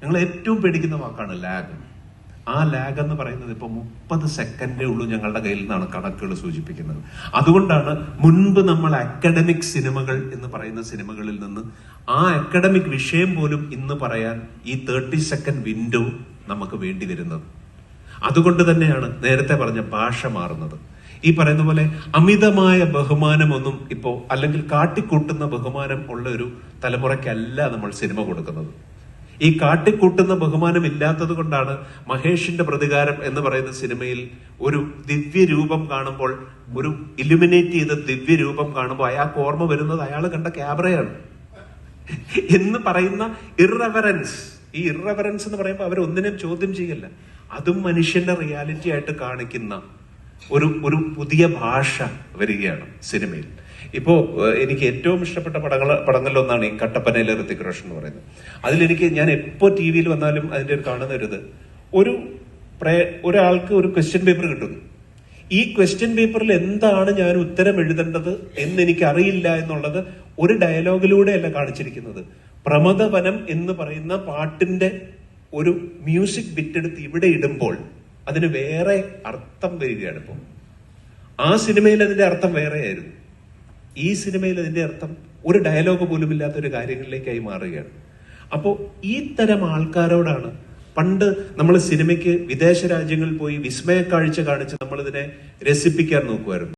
ഞങ്ങൾ ഏറ്റവും പേടിക്കുന്ന വാക്കാണ് ലാഗ് ആ ലാഗ് എന്ന് പറയുന്നത് ഇപ്പൊ മുപ്പത് സെക്കൻഡേ ഉള്ളൂ ഞങ്ങളുടെ കയ്യിൽ നിന്നാണ് കണക്കുകൾ സൂചിപ്പിക്കുന്നത്. അതുകൊണ്ടാണ് മുൻപ് നമ്മൾ അക്കാഡമിക് സിനിമകൾ എന്ന് പറയുന്ന സിനിമകളിൽ നിന്ന് ആ അക്കാഡമിക് വിഷയം പോലും ഇന്ന് പറയാൻ ഈ തേർട്ടി സെക്കൻഡ് വിൻഡോ നമുക്ക് വേണ്ടി വരുന്നത്. അതുകൊണ്ട് തന്നെയാണ് നേരത്തെ പറഞ്ഞ ഭാഷ മാറുന്നത്. ഈ പറയുന്ന പോലെ അമിതമായ ബഹുമാനമൊന്നും ഇപ്പോ അല്ലെങ്കിൽ കാട്ടിക്കൂട്ടുന്ന ബഹുമാനം ഉള്ള ഒരു തലമുറയ്ക്കല്ല നമ്മൾ സിനിമ കൊടുക്കുന്നത്. ഈ കാട്ടിക്കൂട്ടുന്ന ബഹുമാനം ഇല്ലാത്തത് കൊണ്ടാണ് മഹേഷിന്റെ പ്രതികാരം എന്ന് പറയുന്ന സിനിമയിൽ ഒരു ദിവ്യ രൂപം കാണുമ്പോൾ ഒരു ഇലുമിനേറ്റ് ചെയ്ത ദിവ്യ രൂപം കാണുമ്പോൾ അയാൾക്ക് ഓർമ്മ വരുന്നത് അയാൾ കണ്ട ക്യാമറയാണ്. എന്ന് പറയുന്ന ഇറവറൻസ് ഈ ഇറവറൻസ് എന്ന് പറയുമ്പോൾ അവർ ഒന്നിനെയും ചോദ്യം ചെയ്യല്ല. അതും മനുഷ്യന്റെ റിയാലിറ്റി ആയിട്ട് കാണിക്കുന്ന ഒരു ഒരു പുതിയ ഭാഷ വരികയാണ് സിനിമയിൽ. ഇപ്പോ ഏഹ്, എനിക്ക് ഏറ്റവും ഇഷ്ടപ്പെട്ട പടങ്ങൾ പടങ്ങളിലൊന്നാണ് ഈ കട്ടപ്പനയിലെ ഋത്തിക് റോഷൻ എന്ന് പറയുന്നത്. അതിലെനിക്ക് ഞാൻ എപ്പോൾ ടി വിയിൽ വന്നാലും അതിന്റെ ഒരു കാണുന്ന ഒരു ഒരു ഒരാൾക്ക് ഒരു ക്വസ്റ്റ്യൻ പേപ്പർ കിട്ടുന്നു. ഈ ക്വസ്റ്റ്യൻ പേപ്പറിൽ എന്താണ് ഞാൻ ഉത്തരം എഴുതേണ്ടത് എന്ന് എനിക്ക് അറിയില്ല എന്നുള്ളത് ഒരു ഡയലോഗിലൂടെയല്ല കാണിച്ചിരിക്കുന്നത്. പ്രമദവനം എന്ന് പറയുന്ന പാട്ടിന്റെ ഒരു മ്യൂസിക് ബിറ്റ് എടുത്ത് ഇവിടെ ഇടുമ്പോൾ അതിന് വേറെ അർത്ഥം വരികയാണ് ഇപ്പോൾ ആ സിനിമയിൽ അതിന്റെ അർത്ഥം വേറെയായിരുന്നു. ഈ സിനിമയിൽ അതിന്റെ അർത്ഥം ഒരു ഡയലോഗ് പോലും ഇല്ലാത്ത ഒരു കാര്യങ്ങളിലേക്കായി മാറുകയാണ്. അപ്പോൾ ഈ തരം ആൾക്കാരോടാണ് പണ്ട് നമ്മൾ സിനിമയ്ക്ക് വിദേശ രാജ്യങ്ങളിൽ പോയി വിസ്മയ കാഴ്ച കാണിച്ച് നമ്മളിതിനെ രസിപ്പിക്കാൻ നോക്കുമായിരുന്നു.